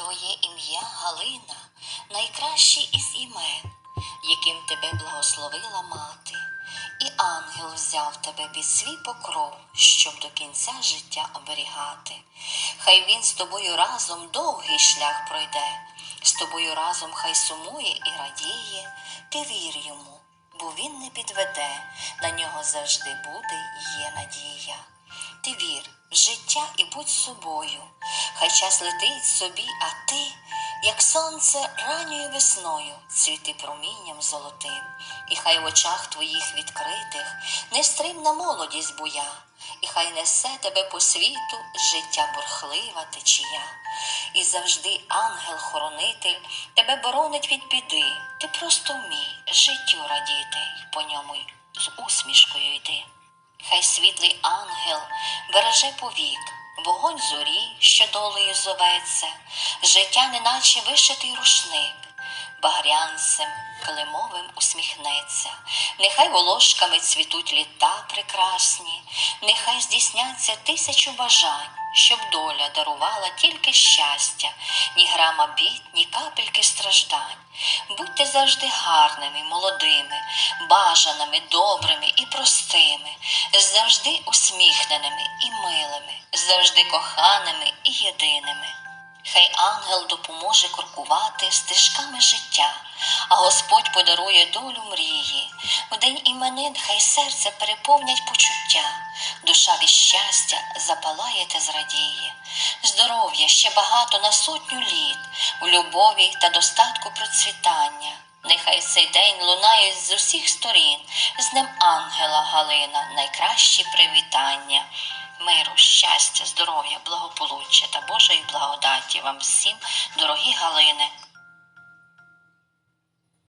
Твоє ім'я Галина, найкраще із імен, яким тебе благословила мати, і ангел взяв тебе під свій покров, щоб до кінця життя оберігати. Хай він з тобою разом довгий шлях пройде, з тобою разом хай сумує і радіє, ти вір йому, бо він не підведе, на нього завжди буде є надія. Ти вір в життя і будь собою, хай час летить собі, а ти, як сонце ранньою весною, цвіти промінням золотим, і хай в очах твоїх відкритих нестримна молодість буя, і хай несе тебе по світу життя бурхлива течія, і завжди ангел-хоронитель тебе боронить від біди. Ти просто вмій життю радіти, й по ньому з усмішкою йди. Хай світлий ангел береже повік, вогонь зорі, долею зоветься, життя, неначе вишитий рушник, багрянцем килимовим усміхнеться, нехай волошками цвітуть літа прекрасні, нехай здійсняться тисячу бажань, щоб доля дарувала тільки щастя, ні грама бід, ні капельки страждань. Будьте завжди гарними, молодими, бажаними, добрими і простими, завжди усміхненими і завжди коханими і єдиними. Хай ангел допоможе крокувати стежками життя, а Господь подарує долю мрії. В день іменин хай серце переповнять почуття, душа від щастя запалає та зрадіє. Здоров'я ще багато на сотню літ, в любові та достатку процвітання. Нехай цей день лунає з усіх сторін, з ним ангела Галина, найкращі привітання. Миру, щастя, здоров'я, благополуччя та Божої благодаті вам всім, дорогі Галини.